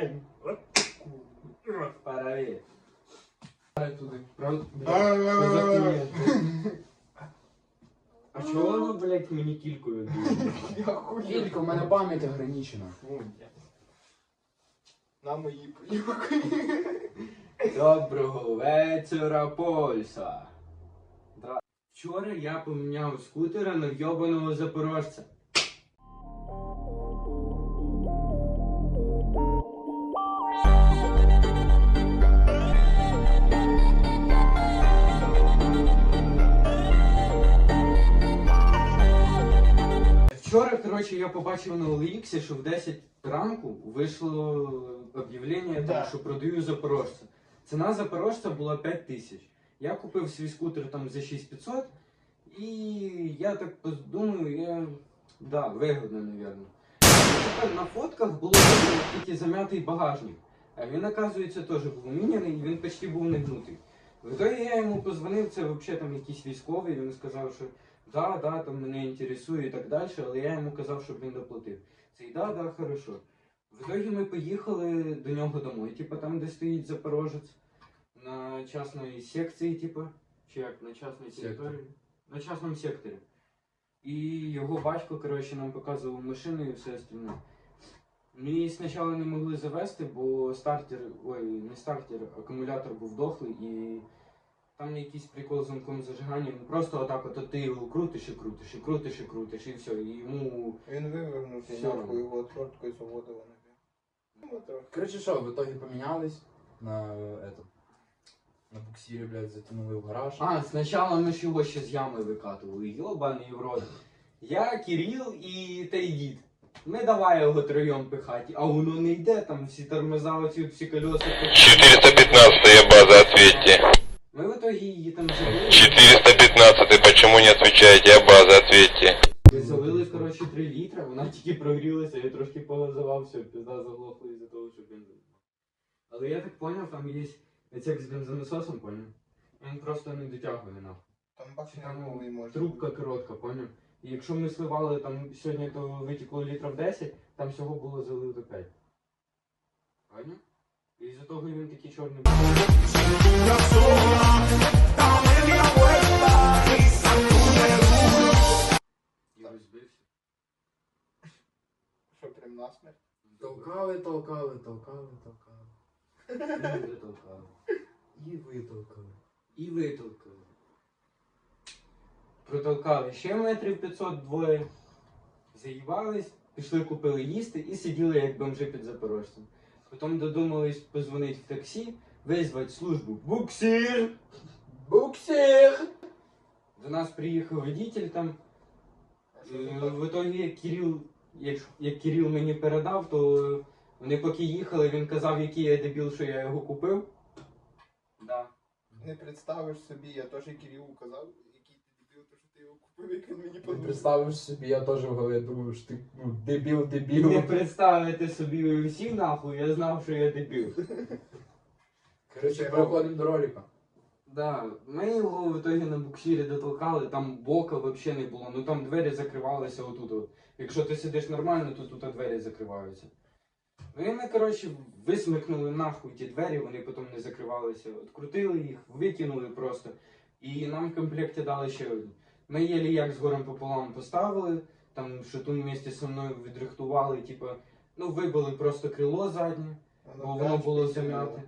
день. Паралель. Туди. Правда? Блядь? А чого воно, блядь, мені кількою? Тільки в мене пам'ять ограничена. На мої поїхали. Доброго вечора, Польща. Вчора я поміняв скутера на вйобаного запорожця. Вчора, коротше, я побачив на OLX, що в 10 ранку вийшло об'явлення, Да. що продаю запорожця. Ціна запорожця була 5 тисяч. Я купив свій скутер там за 6500, і я так подумав, я. Да, вигодно, мабуть. Тепер на фотках було тільки зам'ятий багажник. А він, оказується, теж був міняний, і він почти був не гнутий. В я йому позвонив, це взагалі там якийсь військовий, він сказав, що да, да, там мене інтересує і так далі, але я йому казав, щоб він доплатив. Цей да, да, хорошо. В итоге ми поїхали до нього домой, типу там, де стоїть Запорожець, на частної секції, типу, чи як, на частній території, на частному секторі. І його батько, коротше, нам показував машину і все остальне. Ми її спочатку не могли завести, бо стартер, ой, не стартер, акумулятор був дохлий і там якийсь прикол з замком зажигання. Ну просто отак от ти його крутиш і крутиш, і крутиш, і крутиш, і все. І йому Він вивернувся, Все. нахуй його отверткою заводило на Ну. Коротше, що, в итоге помінялись на это. На буксирі, блядь, затягнули в гараж. А, спочатку ми ж його ще з ями викатували. Йобаний в рот. Я, Кирил і той дід. Ми давай його троєм пихати, а воно не йде, там всі тормоза, оці всі колеса. 415 база, ответьте. Итоге її там забили. 415, почему не отвечаете? Я база, ответьте. Ми залили, коротше, 3 літра, вона тільки прогрілася, я трошки повизивав, все, пізда заглохла із-за того, що бензин. Але я так поняв, там є як з бензонасосом, поняв? Він просто не дотягує нахуй. Там бачиш, може. Трубка коротка, поняв? І якщо ми сливали там сьогодні, то витекло літрів 10, там всього було залито 5. Поняв? І з-за того він такий чорний. І розбився. Що, прям насмерть? Толкали, толкали, толкали, толкали. І витолкали. І витолкали. І витолкали. Протолкали ще метрів 500 двоє. Заїбались, пішли купили їсти і сиділи як бомжи під запорожцем. Потім додумались позвонити в таксі, визвати службу буксир. Буксир! До нас приїхав водитель там. Е? В итоге Кирил, як, як Кирил мені передав, то вони поки їхали, він казав, який я дебіл, що я його купив. Да. Не представиш собі, я теж Кирилу казав, представиш собі, я теж в голові думаю, що ти ну, дебіл, дебіл. Не представити собі всі нахуй, я знав, що я дебіл. Коротше, переходимо до ролика. Да, ми його в итоге на буксирі дотолкали, там бока взагалі не було, ну там двері закривалися отут. от. Якщо ти сидиш нормально, то тут двері закриваються. Ну і ми, коротше, висмикнули нахуй ті двері, вони потім не закривалися. Открутили їх, викинули просто. І нам в комплекті дали ще один. Ми єлі як з горем пополам поставили, там шатун вместе зі мною відрихтували, типу, ну вибили просто крило заднє. Бо воно було зам'яте.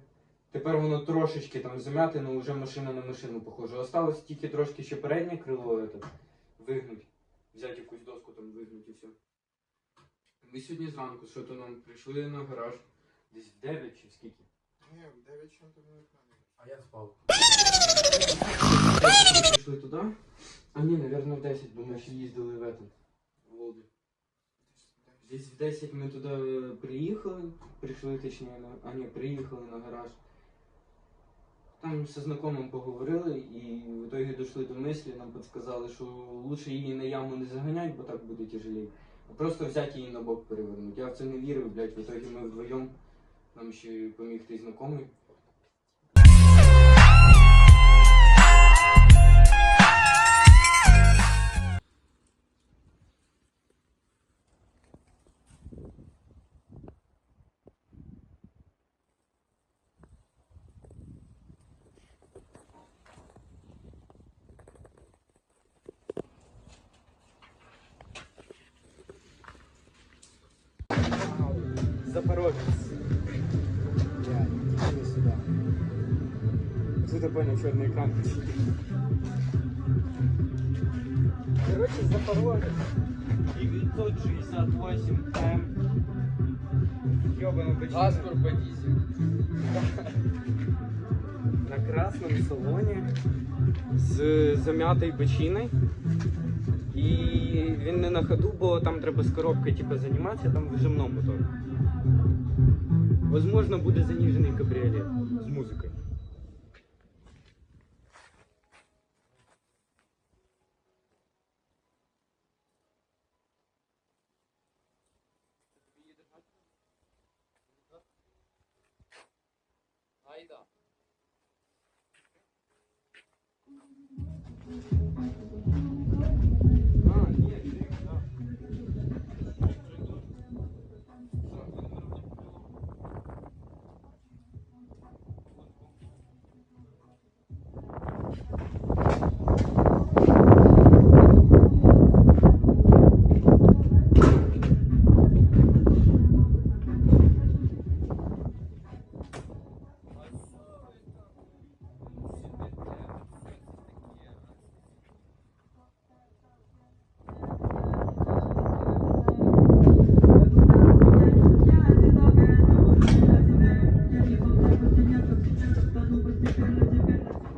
Тепер воно трошечки там зам'яте, але вже машина на машину похоже. Осталось тільки трошки ще переднє крило это, вигнуть. Взяти якусь доску там вигнуть і все. Ми сьогодні зранку, що то нам прийшли на гараж. Десь в 9 чи в скільки. Ні, в 9 чого ти не знаю. А я спав. Прийшли туди. А ні, напевно, в 10, бо ми ще їздили в этот, в Волді. Десь в 10 ми туди приїхали, прийшли точніше, на, а ні, приїхали на гараж. Там зі знайомим поговорили і в итоге дійшли до мислі, нам підказали, що лучше її на яму не заганяти, бо так буде тяжелее. А просто взяти її на бок перевернути. Я в це не вірив, блядь, в итоге ми вдвоєм, нам ще поміг той знайомий. Запорожец. Я иди сюда. Что ты понял, черный экран? Короче, Запорожец. 968 М. Ёбаный бочина. Аскур по На красном салоні з зам'ятою бочиною. І він не на ходу, бо там треба з коробки типу, займатися, там вижимному мотор. Возможно, буде занижений кабріолет з музикою. 言って。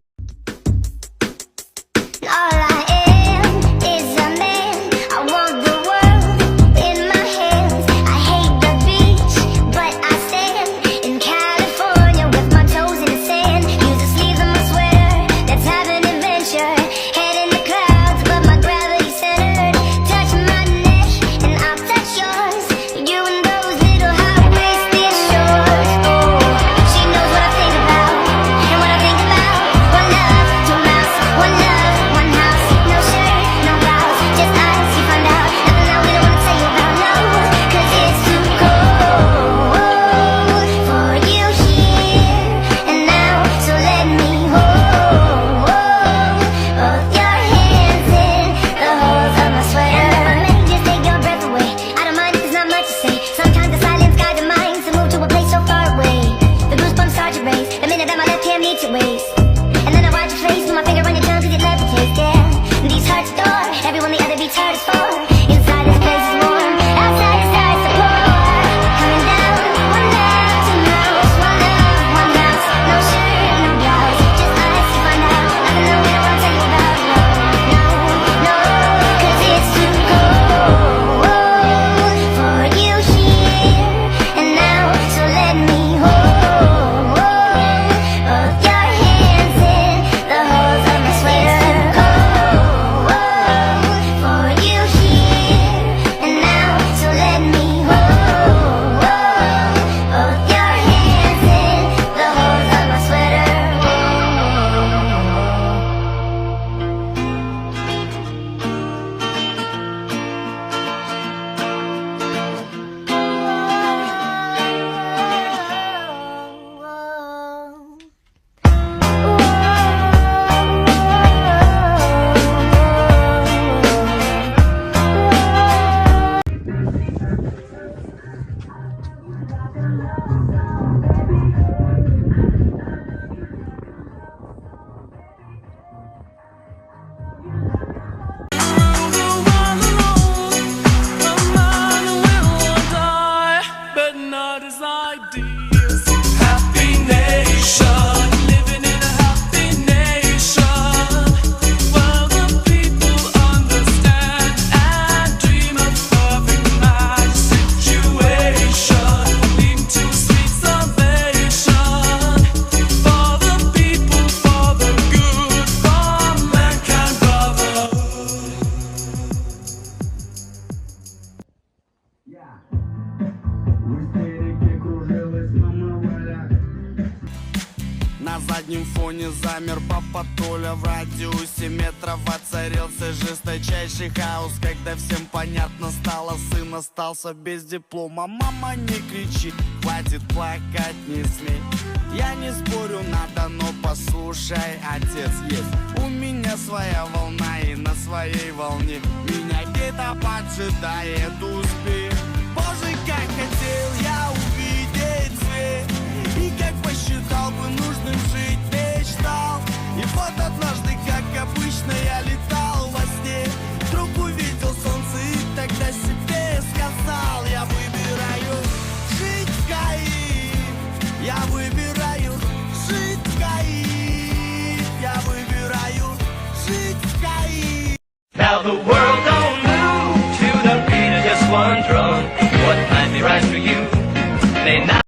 заднем фоне замер папа Толя В радиусе метров воцарился жесточайший хаос Когда всем понятно стало, сын остался без диплома. Мама, не кричи, хватит плакать, не смей. Я не спорю, надо, но послушай, отец есть. У меня своя волна и на своей волне. Меня где-то поджидает успех. Боже, как хотел я увидеть вот однажды, как обычно, я летал во сне. Вдруг